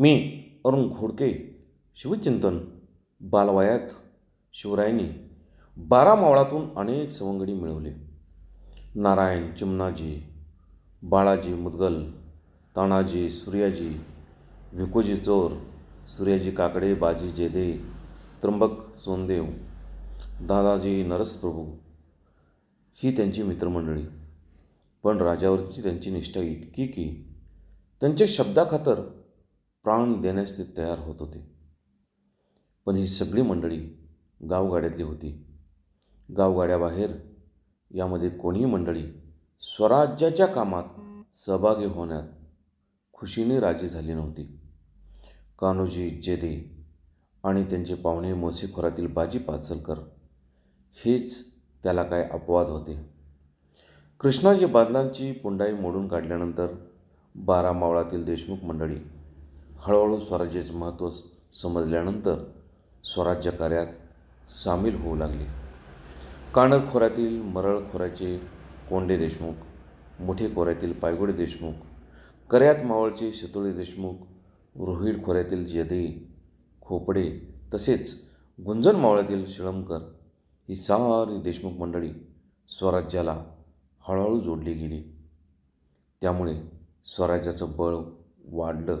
मी अरुण घोडके शिवचिंतन बालवयात शिवरायांनी बारा मावळातून अनेक सवंगडी मिळवले. नारायण चिमणाजी बाळाजी मुदगल तानाजी सूर्याजी भिकोजी चोर सूर्याजी काकडे बाजी जेदे त्र्यंबक सोनदेव दादाजी नरसप्रभू ही त्यांची मित्रमंडळी. पण राजावरची त्यांची निष्ठा इतकी की त्यांच्या शब्दाखातर प्राण देण्यास ते तयार होत होते. पण ही सगळी मंडळी गावगाड्यातली होती. गावगाड्याबाहेर यामध्ये कोणीही मंडळी स्वराज्याच्या कामात सहभागी होण्यात खुशीने राजी झाली नव्हती. कान्होजी जेदे आणि त्यांचे पाहुणे मसीखोरातील बाजी पाचलकर हेच त्याला काय अपवाद होते. कृष्णाजी बादलांची पुंडाई मोडून काढल्यानंतर बारा मावळातील देशमुख मंडळी हळूहळू स्वराज्याचे महत्त्व समजल्यानंतर स्वराज्य कार्यात सामील होऊ लागले. कानड खोऱ्यातील मरळ खोऱ्याचे कोंडे देशमुख मोठे खोऱ्यातील पायगुडे देशमुख कर्यात मावळचे शितोळे देशमुख रोहिड खोऱ्यातील जदे खोपडे तसेच गुंजन मावळ्यातील शिळमकर ही सारी देशमुख मंडळी स्वराज्याला हळूहळू जोडली गेली. त्यामुळे स्वराज्याचं बळ वाढलं.